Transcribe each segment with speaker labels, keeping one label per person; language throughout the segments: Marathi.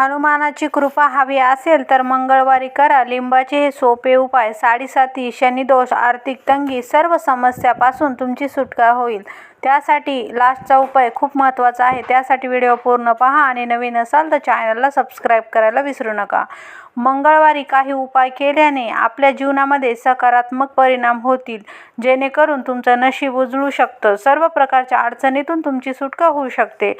Speaker 1: हनुमानाची कृपा हवी असेल तर मंगळवारी करा. लिंबाचे हे सोपे उपाय साडेसाती शनिदोष आर्थिक तंगी सर्व समस्यापासून तुमची सुटका होईल. त्यासाठी लास्टचा उपाय खूप महत्त्वाचा आहे. त्यासाठी व्हिडिओ पूर्ण पहा आणि नवीन असाल तर चॅनलला सबस्क्राईब करायला विसरू नका. मंगळवारी काही उपाय केल्याने आपल्या जीवनामध्ये सकारात्मक परिणाम होतील जेणेकरून तुमचं नशीब उजळू शकतं. सर्व प्रकारच्या अडचणीतून तुमची सुटका होऊ शकते.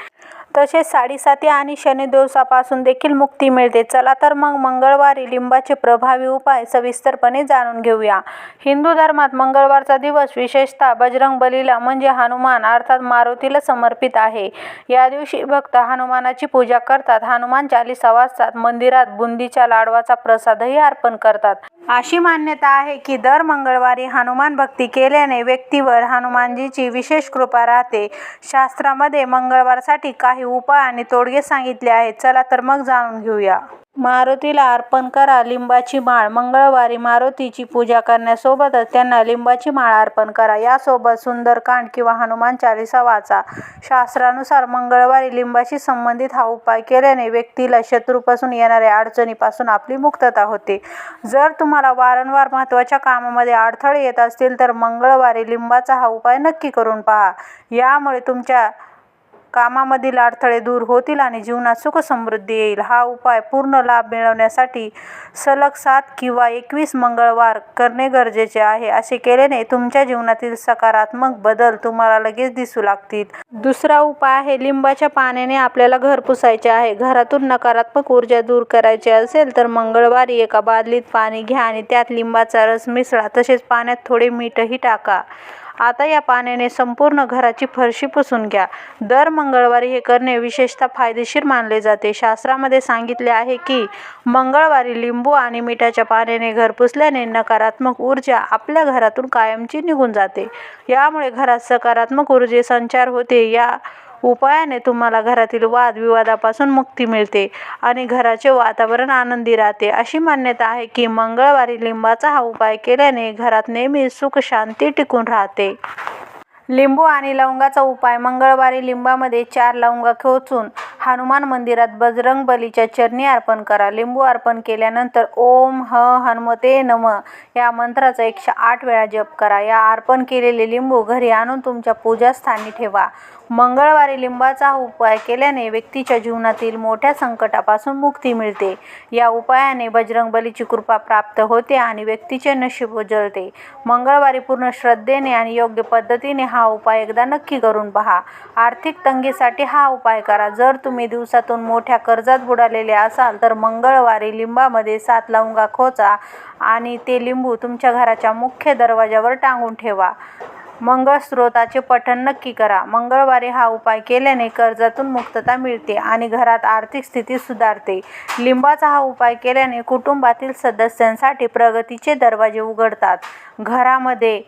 Speaker 1: तसेच साडेसाती आणि शनिदोषापासून देखील मुक्ती मिळते. चला तर मग मंगळवारी लिंबाचे प्रभावी उपाय सविस्तरपणे जाणून घेऊया. हिंदू धर्मात मंगळवारचा दिवस विशेषतः बजरंग बलीला म्हणजे हनुमान अर्थात मारुतीला समर्पित आहे. या दिवशी भक्त हनुमानाची पूजा करतात. हनुमान चालिसा वाचतात मंदिरात बुंदीच्या लाडवाचा प्रसादही अर्पण करतात. अशी मान्यता आहे की दर मंगळवारी हनुमान भक्ती केल्याने व्यक्तीवर हनुमानजीची विशेष कृपा राहते. शास्त्रामध्ये मंगळवारसाठी काही उपाय आणि तोडगे सांगितले आहेत. चला तर मग जाणून घेऊया. मारुतीला अर्पण करा लिंबाची माळ. मंगळवारी मारुतीची पूजा करण्यासोबतच त्यांना लिंबाची माळ अर्पण करा. यासोबत सुंदरकांड किंवा हनुमान चालिसा वाचा. शास्त्रानुसार मंगळवारी लिंबाशी संबंधित हा उपाय केल्याने व्यक्तीला शत्रूपासून येणाऱ्या अडचणीपासून आपली मुक्तता होते. जर तुम्हाला वारंवार महत्त्वाच्या कामामध्ये अडथळे येत असतील तर मंगळवारी लिंबाचा हा उपाय नक्की करून पहा. यामुळे तुमच्या कामामधील अडथळे दूर होतील आणि जीवनात सुख समृद्धी येईल. हा उपाय पूर्ण लाभ मिळवण्यासाठी सलग सात किंवा एकवीस मंगळवार करणे गरजेचे आहे. असे केल्याने तुमच्या जीवनातील सकारात्मक बदल तुम्हाला लगेच दिसू लागतील. दुसरा उपाय आहे लिंबाच्या पाण्याने आपल्याला घर पुसायचे आहे. घरातून नकारात्मक ऊर्जा दूर करायची असेल तर मंगळवारी एका बादलीत पाणी घ्या आणि त्यात लिंबाचा रस मिसळा. तसेच पाण्यात थोडे मीठही टाका. आता या पाण्याने संपूर्ण घराची फरशी पुसून घ्या. दर मंगळवारी हे करणे विशेषतः फायदेशीर मानले जाते. शास्त्रामध्ये सांगितले आहे की मंगळवारी लिंबू आणि मिठाच्या पाण्याने घर पुसल्याने नकारात्मक ऊर्जा आपल्या घरातून कायमची निघून जाते. यामुळे घरात सकारात्मक ऊर्जे संचार होते. या उपायाने तुम्हाला घरातील वादविवादापासून मुक्ती मिळते आणि घराचे वातावरण आनंदी राहते. अशी मान्यता आहे की मंगळवारी लिंबाचा हा उपाय केल्याने घरात नेहमी सुख शांती टिकून राहते. लिंबू आणि लवंगाचा उपाय मंगळवारी लिंबामध्ये चार लवंगा खोचून हनुमान मंदिरात बजरंग बलीच्या चरणी अर्पण करा. लिंबू अर्पण केल्यानंतर ओम ह हनुमते नम या मंत्राचा एकशे आठ वेळा जप करा. या अर्पण केलेले लिंबू घरी आणून तुमच्या पूजास्थानी ठेवा. मंगळवारी लिंबाचा उपाय केल्याने व्यक्तीच्या जीवनातील मोठ्या संकटापासून मुक्ती मिळते. या उपायाने बजरंग बलीची कृपा प्राप्त होते आणि व्यक्तीचे नशीब उजळते. मंगळवारी पूर्ण श्रद्धेने आणि योग्य पद्धतीने हा उपाय एकदा नक्की करून पहा. आर्थिक तंगीसाठी हा उपाय करा. जर तुम्ही दिवसातून मोठ्या कर्जात बुडालेले असाल तर मंगळवारी लिंबामध्ये सात लवंगा खोचा आणि ते लिंबू तुमच्या घराच्या मुख्य दरवाजावर टांगून ठेवा. मंगळ स्रोताचे पठण नक्की करा. मंगळवारी हा उपाय केल्याने कर्जातून मुक्तता मिळते आणि घरात आर्थिक स्थिती सुधारते. लिंबाचा हा उपाय केल्याने कुटुंबातील सदस्यांसाठी प्रगतीचे दरवाजे उघडतात. घरामध्ये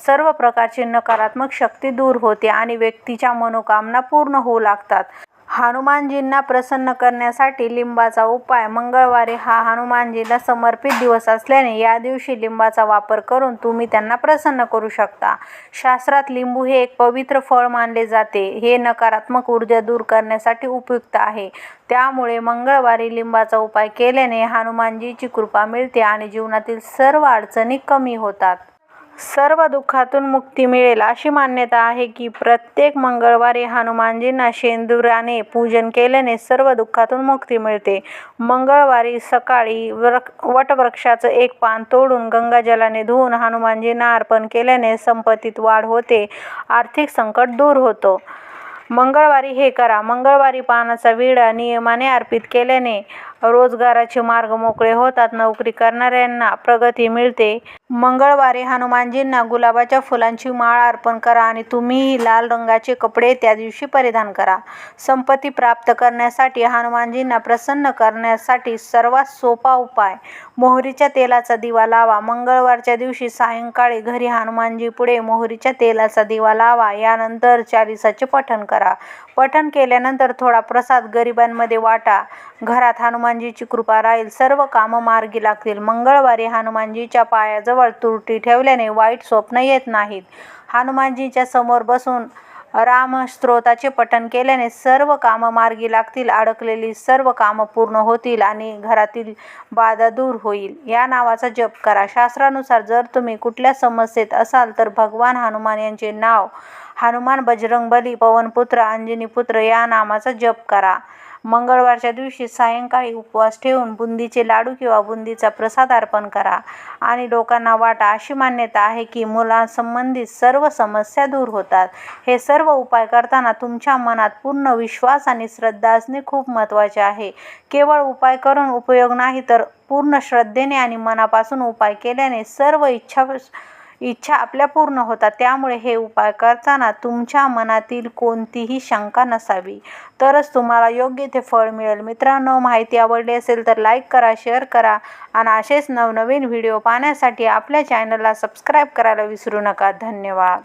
Speaker 1: सर्व प्रकारची नकारात्मक शक्ती दूर होते आणि व्यक्तीच्या मनोकामना पूर्ण होऊ लागतात. हनुमानजींना प्रसन्न करण्यासाठी लिंबाचा उपाय. मंगळवारी हा हनुमानजीला समर्पित दिवस असल्याने या दिवशी लिंबाचा वापर करून तुम्ही त्यांना प्रसन्न करू शकता. शास्त्रात लिंबू हे एक पवित्र फळ मानले जाते. हे नकारात्मक ऊर्जा दूर करण्यासाठी उपयुक्त आहे. त्यामुळे मंगळवारी लिंबाचा उपाय केल्याने हनुमानजीची कृपा मिळते आणि जीवनातील सर्व अडचणी कमी होतात. सर्व दुःखातून मुक्ती मिळेल अशी मान्यता आहे की प्रत्येक मंगळवारी हनुमानजींना शेंदुराने पूजन केल्याने सर्व दुःखातून मुक्ती मिळते. मंगळवारी सकाळी वृक वटवृक्षाचं एक पान तोडून गंगाजलाने धुवून हनुमानजींना अर्पण केल्याने संपत्तीत वाढ होते आर्थिक संकट दूर होतो. मंगळवारी हे करा मंगळवारी पानाचा विडा नियमाने अर्पित केल्याने रोजगाराचे मार्ग मोकळे होतात नोकरी करणाऱ्यांना प्रगती मिळते. मंगळवारी हनुमानजींना गुलाबाच्या फुलांची माळ अर्पण करा आणि तुम्हीही लाल रंगाचे कपडे त्या दिवशी परिधान करा. संपत्ती प्राप्त करण्यासाठी हनुमानजींना प्रसन्न करण्यासाठी सर्वात सोपा उपाय मोहरीच्या तेलाचा दिवा लावा. मंगळवारच्या दिवशी सायंकाळी घरी हनुमानजी पुढे मोहरीच्या तेलाचा दिवा लावा. यानंतर चालिसाचे पठण करा. पठण केल्यानंतर थोडा प्रसाद गरिबांमध्ये वाटा. घरात हनुमानजीची कृपा राहील. सर्व कामं मार्गी लागतील. मंगळवारी हनुमानजीच्या पायाजवळ तुरटी ठेवल्याने वाईट स्वप्न येत नाहीत. हनुमानजीच्या समोर बसून रामस्त्रोताचे पठण केल्याने सर्व कामं मार्गी लागतील अडकलेली सर्व कामं पूर्ण होतील आणि घरातील बाधा दूर होईल. या नावाचा जप करा. शास्त्रानुसार जर तुम्ही कुठल्या समस्येत असाल तर भगवान हनुमान यांचे नाव हनुमान बजरंगबली पवनपुत्र अंजनीपुत्र या नामाचा जप करा. मंगळवारच्या दिवशी सायंकाळी उपवास ठेवून बुंदीचे लाडू किंवा बुंदीचा प्रसाद अर्पण करा. आणि लोकांना वाटा अशी मान्यता आहे की मुलांसंबंधित सर्व समस्या दूर होतात. हे सर्व उपाय करताना तुमच्या मनात पूर्ण विश्वास आणि श्रद्धा असणे खूप महत्त्वाचे आहे. केवळ उपाय करून उपयोग नाही तर पूर्ण श्रद्धेने आणि मनापासून उपाय केल्याने सर्व इच्छा इच्छा आपल्या पूर्ण होतात. त्यामुळे हे उपाय करताना तुमच्या मनातील कोणतीही शंका नसावी. तरच तुम्हाला योग्य ते फळ मिळेल. मित्रांनो माहिती आवडली असेल तर लाईक करा शेअर करा आणि असेच नवनवीन व्हिडिओ पाहण्यासाठी आपल्या चॅनलला सबस्क्राईब करायला विसरू नका. धन्यवाद.